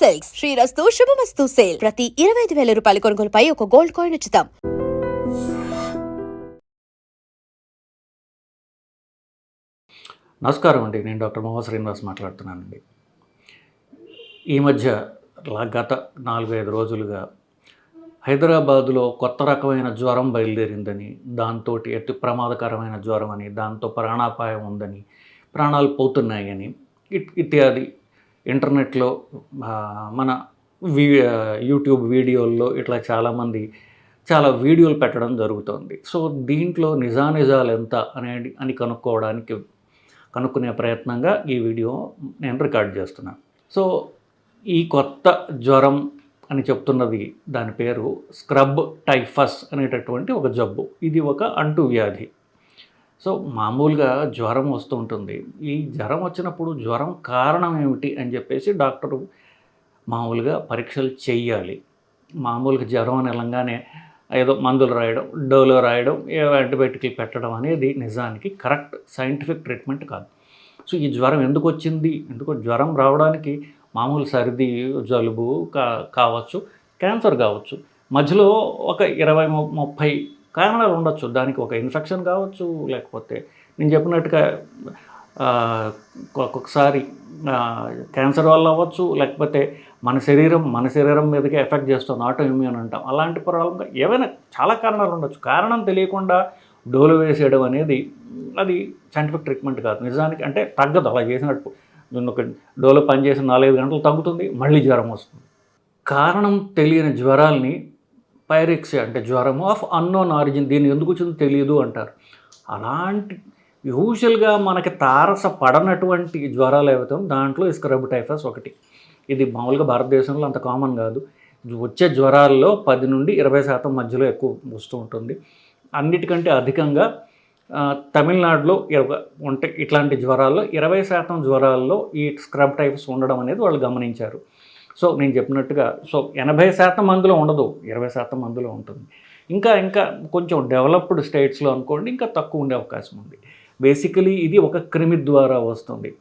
Silks. శ్రీరస్తు శుభమస్తు sale. ప్రతి ఇరవై ఐదు వేల రూపాయల కొనుగోలుపై ఒక గోల్డ్ కాయిన్ ఉచితం. నమస్కారం అండి. నేను డాక్టర్ మోహన్ శ్రీనివాస్ మాట్లాడుతున్నానండి. ఈ మధ్య గత నాలుగైదు రోజులుగా హైదరాబాదులో కొత్త రకమైన జ్వరం బయలుదేరిందని దాంతో అతి ప్రమాదకరమైన జ్వరం అని దాంతో ప్రాణాపాయం ఉందని ప్రాణాలు పోతున్నాయని ఇట్ ఇత్యాది ఇంటర్నెట్లో మన వీ యూట్యూబ్ వీడియోల్లో ఇట్లా చాలామంది చాలా వీడియోలు పెట్టడం జరుగుతుంది. సో దీంట్లో నిజానిజాలు ఎంత అనే అని కనుక్కోవడానికి కనుక్కునే ప్రయత్నంగా ఈ వీడియో నేను రికార్డ్ చేస్తున్నాను సో ఈ కొత్త జ్వరం అని చెప్తున్నది దాని పేరు స్క్రబ్ టైఫస్ అనేటటువంటి ఒక జబ్బు. ఇది ఒక అంటువ్యాధి. సో మామూలుగా జ్వరం వస్తూ ఉంటుంది. ఈ జ్వరం వచ్చినప్పుడు జ్వరం కారణం ఏమిటి అని చెప్పేసి డాక్టరు మామూలుగా పరీక్షలు చేయాలి మామూలుగా జ్వరం అని ఏదో మందులు రాయడం డోలో రాయడం ఏదో యాంటీబయాటిక్లు పెట్టడం అనేది నిజానికి కరెక్ట్ సైంటిఫిక్ ట్రీట్మెంట్ కాదు. సో ఈ జ్వరం ఎందుకు వచ్చింది? ఎందుకు జ్వరం రావడానికి మామూలు సర్ది జలుబు కా కావచ్చు క్యాన్సర్ కావచ్చు. మధ్యలో ఒక ఇరవై ముప్పై కారణాలు ఉండొచ్చు. దానికి ఒక ఇన్ఫెక్షన్ కావచ్చు లేకపోతే నేను చెప్పినట్టుగా ఒక్కొక్కసారి క్యాన్సర్ వల్ల అవ్వచ్చు లేకపోతే మన శరీరం మన శరీరం మీదకే ఎఫెక్ట్ చేస్తుంది ఆటో ఇమ్యూన్ అంటాం. అలాంటి ప్రాబ్లంగా ఏవైనా చాలా కారణాలు ఉండొచ్చు. కారణం తెలియకుండా డోలు వేసేయడం అనేది అది సైంటిఫిక్ ట్రీట్మెంట్ కాదు. నిజానికి అంటే తగ్గదు. అలా చేసినట్టు ఒక డోలో పనిచేసిన నాలుగైదు గంటలు తగ్గుతుంది మళ్ళీ జ్వరం వస్తుంది. కారణం తెలియని జ్వరాల్ని పైరెక్సీ అంటే జ్వరము ఆఫ్ అన్నోన్ ఆరిజిన్ దీన్ని ఎందుకు వచ్చిందో తెలియదు అంటారు. అలాంటి యూజువల్గా మనకి తారస పడనటువంటి జ్వరాలు ఏవైతే దాంట్లో ఇస్క్రబ్ స్క్రబ్ టైఫస్ ఒకటి. ఇది మామూలుగా భారతదేశంలో అంత కామన్ కాదు. వచ్చే జ్వరాల్లో పది నుండి ఇరవై శాతం మధ్యలో ఎక్కువ వస్తూ ఉంటుంది. అన్నిటికంటే అధికంగా తమిళనాడులో ఉంటే ఇట్లాంటి జ్వరాల్లో ఇరవై శాతం జ్వరాల్లో ఈ స్క్రబ్ టైప్స్ ఉండడం అనేది వాళ్ళు గమనించారు. సో నేను చెప్పినట్టుగా సో ఎనభై శాతం మందిలో ఉండదు. ఇరవై శాతం మందిలో ఉంటుంది. ఇంకా ఇంకా కొంచెం డెవలప్డ్ స్టేట్స్లో అనుకోండి ఇంకా తక్కువ ఉండే అవకాశం ఉంది. బేసికలీ ఇది ఒక క్రిమి ద్వారా వస్తుంది.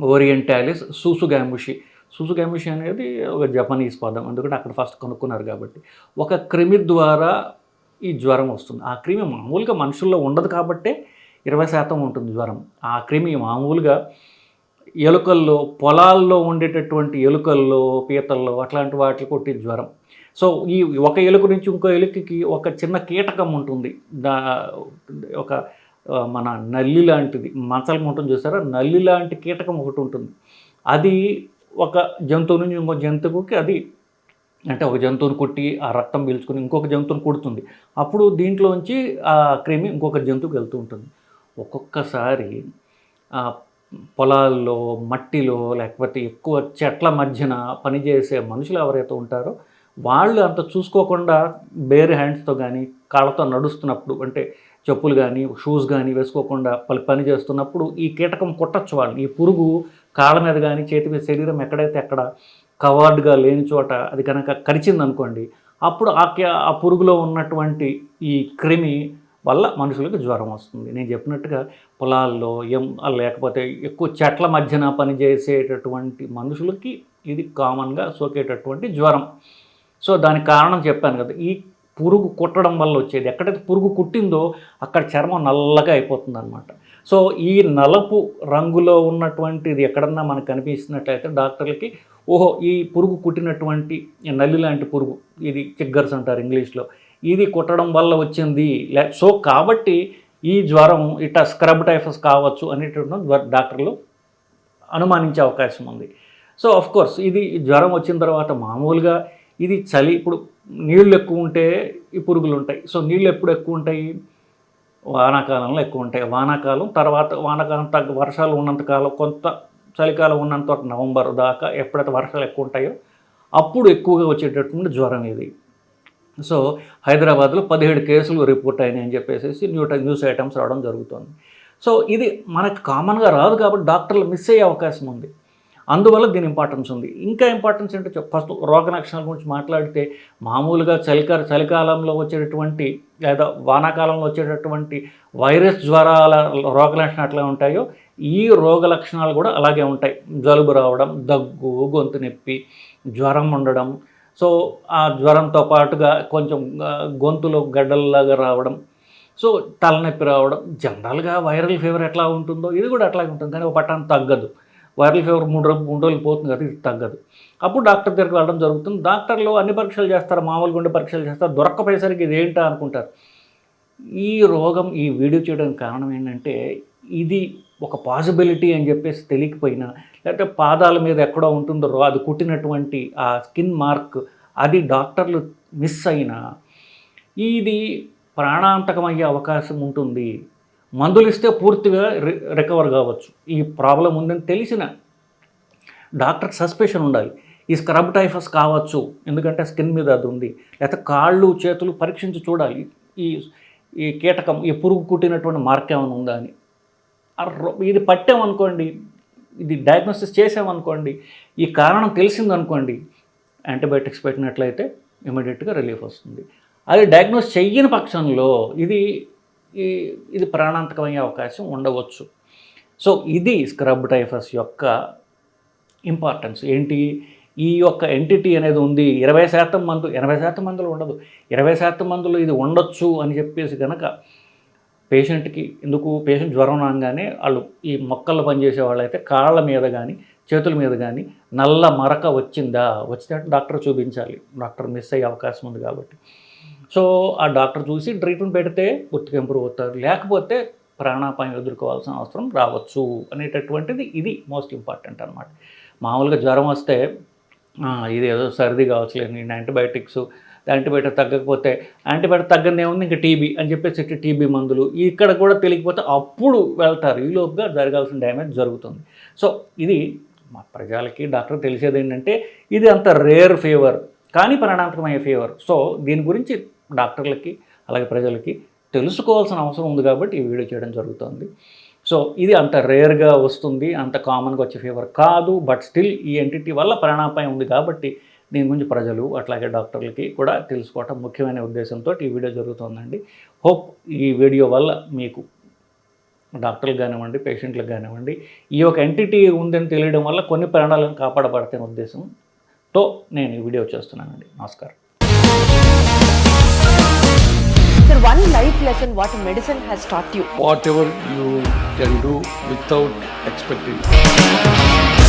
ఓరియంటాలిస్ సూసుగాముషి సూసుగాముషి అనేది ఒక జపనీస్ పదం. ఎందుకంటే అక్కడ ఫస్ట్ కనుక్కున్నారు కాబట్టి. ఒక క్రిమి ద్వారా ఈ జ్వరం వస్తుంది. ఆ క్రిమి మామూలుగా మనుషుల్లో ఉండదు కాబట్టే ఇరవై శాతం ఉంటుంది జ్వరం. ఆ క్రిమి మామూలుగా ఎలుకల్లో పొలాల్లో ఉండేటటువంటి ఎలుకల్లో పీతల్లో అట్లాంటి వాటికి కొట్టే జ్వరం. సో ఈ ఒక ఎలుక నుంచి ఇంకో ఎలుకకి ఒక చిన్న కీటకం ఉంటుంది. దా ఒక మన నల్లి లాంటిది. మచ్చలు ఉంటుంది చూసారా? నల్లి లాంటి కీటకం ఒకటి ఉంటుంది. అది ఒక జంతువు నుంచి ఇంకో జంతువుకి అది అంటే ఒక జంతువుని కొట్టి ఆ రక్తం పీల్చుకుని ఇంకొక జంతువుని కొడుతుంది. అప్పుడు దీంట్లోంచి ఆ క్రిమి ఇంకొక జంతువుకి వెళ్తూ ఉంటుంది. ఒక్కొక్కసారి పొలాల్లో మట్టిలో లేకపోతే ఎక్కువ చెట్ల మధ్యన పనిచేసే మనుషులు ఎవరైతే ఉంటారో వాళ్ళు అంత చూసుకోకుండా బేర్ హ్యాండ్స్తో కానీ కాళ్ళతో నడుస్తున్నప్పుడు అంటే చెప్పులు కానీ షూస్ కానీ వేసుకోకుండా పని పని చేస్తున్నప్పుడు ఈ కీటకం కొట్టచ్చు వాళ్ళని. ఈ పురుగు కాళ్ళ మీద కానీ చేతి మీద శరీరం ఎక్కడైతే అక్కడ కవర్డ్గా లేని చోట అది కనుక కరిచింది అనుకోండి అప్పుడు ఆ ఆ పురుగులో ఉన్నటువంటి ఈ క్రిమి వల్ల మనుషులకు జ్వరం వస్తుంది. నేను చెప్పినట్టుగా పొలాల్లో ఎం లేకపోతే ఎక్కువ చెట్ల మధ్యన పనిచేసేటటువంటి మనుషులకి ఇది కామన్గా సోకేటటువంటి జ్వరం. సో దానికి కారణం చెప్పాను కదా ఈ పురుగు కుట్టడం వల్ల వచ్చేది. ఎక్కడైతే పురుగు కుట్టిందో అక్కడ చర్మం నల్లగా అయిపోతుంది అనమాట సో ఈ నలుపు రంగులో ఉన్నటువంటిది ఎక్కడన్నా మనకు కనిపిస్తున్నట్లయితే డాక్టర్లకి ఓహో ఈ పురుగు కుట్టినటువంటి నల్లి లాంటి పురుగు ఇది చిగ్గర్స్ అంటారు ఇంగ్లీష్లో ఇది కుట్టడం వల్ల వచ్చింది. సో కాబట్టి ఈ జ్వరం ఇట్లా స్క్రబ్ టైఫస్ కావచ్చు అనేటటువంటి డాక్టర్లు అనుమానించే అవకాశం ఉంది. సో ఆఫ్ కోర్స్ ఇది జ్వరం వచ్చిన తర్వాత మామూలుగా ఇది చలి ఇప్పుడు నీళ్ళు ఎక్కువ ఉంటే ఈ పురుగులు ఉంటాయి. సో నీళ్ళు ఎప్పుడు ఎక్కువ ఉంటాయి? వానాకాలంలో ఎక్కువ ఉంటాయి. వానాకాలం తర్వాత వానాకాలం తగ్గ వర్షాలు ఉన్నంతకాలం కొంత చలికాలం ఉన్నంత నవంబర్ దాకా ఎప్పుడైతే వర్షాలు ఎక్కువ ఉంటాయో అప్పుడు ఎక్కువగా వచ్చేటటువంటి జ్వరం ఇది. సో హైదరాబాద్లో పదిహేడు కేసులు రిపోర్ట్ అయినాయని చెప్పేసి న్యూ న్యూస్ ఐటమ్స్ రావడం జరుగుతుంది. సో ఇది మనకు కామన్గా రాదు కాబట్టి డాక్టర్లు మిస్ అయ్యే అవకాశం ఉంది. అందువల్ల దీని ఇంపార్టెన్స్ ఉంది. ఇంకా ఇంపార్టెన్స్ ఏంటో చెప్ ఫస్ట్ రోగ లక్షణాల గురించి మాట్లాడితే మామూలుగా చలికాల చలికాలంలో వచ్చేటటువంటి లేదా వానాకాలంలో వచ్చేటటువంటి వైరస్ జ్వరాల రోగ లక్షణాలు ఎట్లా ఉంటాయో ఈ రోగ లక్షణాలు కూడా అలాగే ఉంటాయి. జలుబు రావడం దగ్గు గొంతు నొప్పి జ్వరం ఉండడం సో ఆ జ్వరంతో పాటుగా కొంచెం గొంతులో గడ్డల్లాగా రావడం సో తలనొప్పి రావడం జనరల్గా వైరల్ ఫీవర్ ఎట్లా ఉంటుందో ఇది కూడా అట్లాగే ఉంటుంది. కానీ ఒక పట్టాన్ని తగ్గదు. వైరల్ ఫీవర్ మూడు రోజులు మూడు రోజులు పోతుంది కదా ఇది తగ్గదు. అప్పుడు డాక్టర్ దగ్గరికి వెళ్ళడం జరుగుతుంది. డాక్టర్లు అన్ని పరీక్షలు చేస్తారు. మామూలు గుండె పరీక్షలు చేస్తారు. దొరకపోయేసరికి ఇది ఏంటా అనుకుంటారు. ఈ రోగం ఈ వీడియో చేయడానికి కారణం ఏంటంటే ఇది ఒక పాసిబిలిటీ అని చెప్పేసి తెలియకపోయినా లేకపోతే పాదాల మీద ఎక్కడో ఉంటుందో అది కుట్టినటువంటి ఆ స్కిన్ మార్క్ అది డాక్టర్లు మిస్ అయినా ఇది ప్రాణాంతకమయ్యే అవకాశం ఉంటుంది. మందులు ఇస్తే పూర్తిగా రి- రికవర్ కావచ్చు. ఈ ప్రాబ్లం ఉందని తెలిసిన డాక్టర్ సస్పెషన్ ఉండాలి. ఈ స్క్రబ్ టైఫస్ కావచ్చు ఎందుకంటే స్కిన్ మీద అది ఉంది. లేకపోతే కాళ్ళు చేతులు పరీక్షించి చూడాలి. ఈ ఈ కీటకం ఈ పురుగు కుట్టినటువంటి మార్క్ ఏమైనా ఉందా అని. ఇది పట్టామనుకోండి ఇది డయాగ్నోసిస్ చేసామనుకోండి ఈ కారణం తెలిసిందనుకోండి యాంటీబయాటిక్స్ పెట్టినట్లయితే ఇమీడియట్గా రిలీఫ్ వస్తుంది. అది డయాగ్నోస్ చెయ్యని పక్షంలో ఇది ఈ- ఇది ప్రాణాంతకమయ్యే అవకాశం ఉండవచ్చు. సో ఇది స్క్రబ్ టైఫస్ యొక్క ఇంపార్టెన్స్ ఏంటి? ఈ యొక్క ఎంటిటీ అనేది ఉంది ఇరవై శాతం మందు ఎనభై శాతం మందులు ఉండదు. ఇరవై శాతం మందులు ఇది ఉండొచ్చు అని చెప్పేసి కనుక పేషెంట్కి ఎందుకు పేషెంట్ జ్వరం రాగానే వాళ్ళు ఈ మొక్కల్లో పనిచేసే వాళ్ళైతే కాళ్ళ మీద కానీ చేతుల మీద కానీ నల్ల మరక వచ్చిందా? వచ్చితే డాక్టర్ చూపించాలి. డాక్టర్ మిస్ అయ్యే అవకాశం ఉంది కాబట్టి. సో ఆ డాక్టర్ చూసి ట్రీట్మెంట్ పెడితే పూర్తిగా ఇంప్రూవ్ అవుతారు. లేకపోతే ప్రాణాపాయం ఎదుర్కోవాల్సిన అవసరం రావచ్చు అనేటటువంటిది ఇది మోస్ట్ ఇంపార్టెంట్ అనమాట మామూలుగా జ్వరం వస్తే ఇది ఏదో సర్ది కావచ్చు నేను యాంటీబయాటిక్స్ యాంటీబయాటిక్ తగ్గకపోతే యాంటీబయాటిక్ తగ్గనే ఉంది ఇంకా టీబీ అని చెప్పేసి టీబీ మందులు. ఇక్కడ కూడా తెలియకపోతే అప్పుడు వెళ్తారు. ఈ లోపుగా జరగాల్సిన డ్యామేజ్ జరుగుతుంది. సో ఇది మా ప్రజలకి డాక్టర్ తెలిసేది ఏంటంటే ఇది అంత రేర్ ఫీవర్ కానీ పరిణామకమైన ఫీవర్ సో దీని గురించి డాక్టర్లకి అలాగే ప్రజలకి తెలుసుకోవాల్సిన అవసరం ఉంది కాబట్టి ఈ వీడియో చేయడం జరుగుతుంది. సో ఇది అంత రేర్గా వస్తుంది అంత కామన్గా వచ్చే ఫీవర్ కాదు బట్ స్టిల్ ఈ ఎంటిటీ వల్ల ప్రాణాపాయం ఉంది కాబట్టి దీని గురించి ప్రజలు అట్లాగే డాక్టర్లకి కూడా తెలుసుకోవటం ముఖ్యమైన ఉద్దేశంతో ఈ వీడియో జరుగుతుందండి హోప్ ఈ వీడియో వల్ల మీకు డాక్టర్లకు కానివ్వండి పేషెంట్లకు కానివ్వండి ఈ యొక్క ఎంటిటీ ఉందని తెలియడం వల్ల కొన్ని ప్రాణాలను కాపాడబడతాయి ఉద్దేశంతో నేను ఈ వీడియో చేస్తున్నానండి నమస్కారం Sir, one life lesson what medicine has taught you. whatever you can do without expecting.